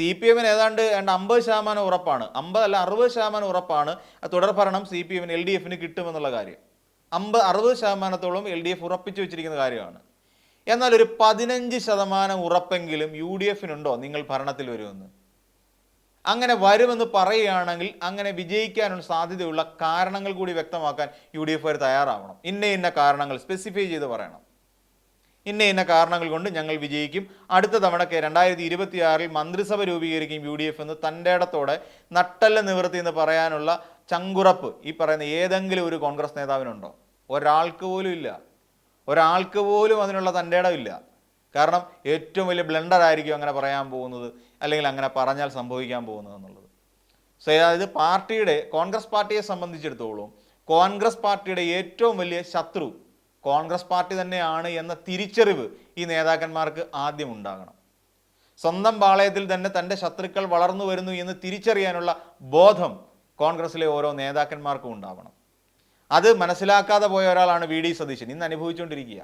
C P എമ്മിന് ഏതാണ്ട് ഏതാണ്ട് അമ്പത് ശതമാനം ഉറപ്പാണ്. അമ്പത് അല്ല അറുപത് ശതമാനം ഉറപ്പാണ്. തുടർ ഭരണം സി പി എമ്മിന് എൽ ഡി എഫിന് കിട്ടുമെന്നുള്ള കാര്യം. അമ്പത് അറുപത് ശതമാനത്തോളം എൽ ഡി എഫ് ഉറപ്പിച്ചു വെച്ചിരിക്കുന്ന കാര്യമാണ്. എന്നാൽ ഒരു പതിനഞ്ച് ശതമാനം ഉറപ്പെങ്കിലും യു ഡി എഫിനുണ്ടോ? നിങ്ങൾ ഭരണത്തിൽ വരുമെന്ന്. അങ്ങനെ വരുമെന്ന് പറയുകയാണെങ്കിൽ അങ്ങനെ വിജയിക്കാനുള്ള സാധ്യതയുള്ള കാരണങ്ങൾ കൂടി വ്യക്തമാക്കാൻ യു ഡി എഫ് തയ്യാറാവണം. ഇന്ന ഇന്ന കാരണങ്ങൾ സ്പെസിഫൈ ചെയ്ത് പറയണം. ഇന്ന ഇന്ന കാരണങ്ങൾ കൊണ്ട് ഞങ്ങൾ വിജയിക്കും. അടുത്ത തവണക്ക് രണ്ടായിരത്തി ഇരുപത്തിയാറിൽ മന്ത്രിസഭ രൂപീകരിക്കും യു ഡി എഫ് എന്ന് തന്റെ ഇടത്തോടെ നട്ടല്ല നിവൃത്തി എന്ന് പറയാനുള്ള ചങ്കുറപ്പ് ഈ പറയുന്ന ഏതെങ്കിലും ഒരു കോൺഗ്രസ് നേതാവിനുണ്ടോ? ഒരാൾക്ക് പോലും ഇല്ല. ഒരാൾക്ക് പോലും അതിനുള്ള തന്റെ ഇടമില്ല കാരണം ഏറ്റവും വലിയ ബ്ലണ്ടർ ആയിരിക്കും അങ്ങനെ പറയാൻ പോകുന്നത് അല്ലെങ്കിൽ അങ്ങനെ പറഞ്ഞാൽ സംഭവിക്കാൻ പോകുന്നത് എന്നുള്ളത്. സോ അതായത് പാർട്ടിയുടെ കോൺഗ്രസ് പാർട്ടിയെ സംബന്ധിച്ചിടത്തോളം കോൺഗ്രസ് പാർട്ടിയുടെ ഏറ്റവും വലിയ ശത്രു കോൺഗ്രസ് പാർട്ടി തന്നെയാണ് എന്ന തിരിച്ചറിവ് ഈ നേതാക്കന്മാർക്ക് ആദ്യം ഉണ്ടാകണം സ്വന്തം പാളയത്തിൽ തന്നെ തന്റെ ശത്രുക്കൾ വളർന്നു വരുന്നു എന്ന് തിരിച്ചറിയാനുള്ള ബോധം കോൺഗ്രസിലെ ഓരോ നേതാക്കന്മാർക്കും ഉണ്ടാവണം. അത് മനസ്സിലാക്കാതെ പോയ ഒരാളാണ് വി ഡി സതീശൻ. ഇന്ന് അനുഭവിച്ചുകൊണ്ടിരിക്കുക